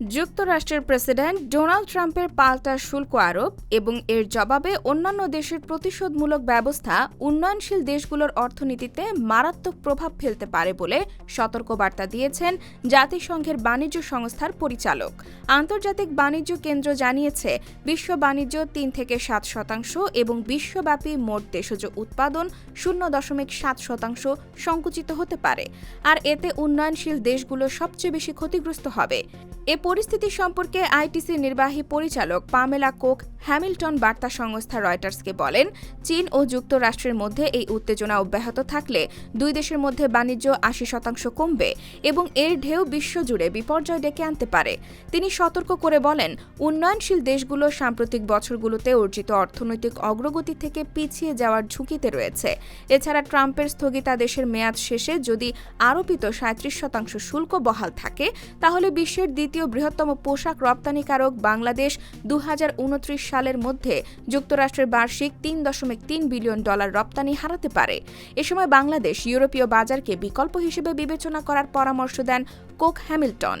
যুক্তরাষ্ট্রের president Donald ট্রাম্পের পাল্টা শুল্ক আরোপ এবং এর জবাবে অন্যান্য দেশের প্রতিশোধমূলক ব্যবস্থা উন্নয়নশীল দেশগুলোর অর্থনীতিতে মারাত্মক প্রভাব ফেলতে পারে বলে সতর্কবার্তা দিয়েছেন জাতিসংঘের বাণিজ্য সংস্থার পরিচালক। আন্তর্জাতিক বাণিজ্য কেন্দ্র জানিয়েছে, বিশ্ব বাণিজ্য তিন থেকে সাত শতাংশ এবং বিশ্বব্যাপী মোট দেশজ উৎপাদন শূন্য দশমিক সাত শতাংশ সংকুচিত হতে পারে। আর এতে উন্নয়নশীল দেশগুলো সবচেয়ে বেশি ক্ষতিগ্রস্ত হবে। এ পরিস্থিতি সম্পর্কে আইটিসি নির্বাহী পরিচালক পামেলা কোক হ্যামিল্টন বার্তা সংস্থা রয়টার্সকে বলেন, চীন ও যুক্তরাষ্ট্রের মধ্যে এই উত্তেজনা অব্যাহত থাকলে দুই দেশের মধ্যে বাণিজ্য আশি শতাংশ কমবে এবং এর ঢেউ বিশ্বজুড়ে বিপর্যয় ডেকে আনতে পারে। তিনি সতর্ক করে বলেন, উন্নয়নশীল দেশগুলো সাম্প্রতিক বছরগুলোতে অর্জিত অর্থনৈতিক অগ্রগতি থেকে পিছিয়ে যাওয়ার ঝুঁকিতে রয়েছে। এছাড়া ট্রাম্পের স্থগিতাদেশের মেয়াদ শেষে যদি আরোপিত সাঁত্রিশ শতাংশ শুল্ক বহাল থাকে, তাহলে বিশ্বের দ্বিতীয় বৃহত্তম পোশাক রপ্তানিকারক বাংলাদেশ দু হাজার উনত্রিশ সালের মধ্যে যুক্তরাষ্ট্রের বার্ষিক তিন দশমিক তিন বিলিয়ন ডলার রপ্তানি হারাতে পারে। এ সময় বাংলাদেশ ইউরোপীয় বাজারকে বিকল্প হিসেবে বিবেচনা করার পরামর্শ দেন কোক হ্যামিল্টন।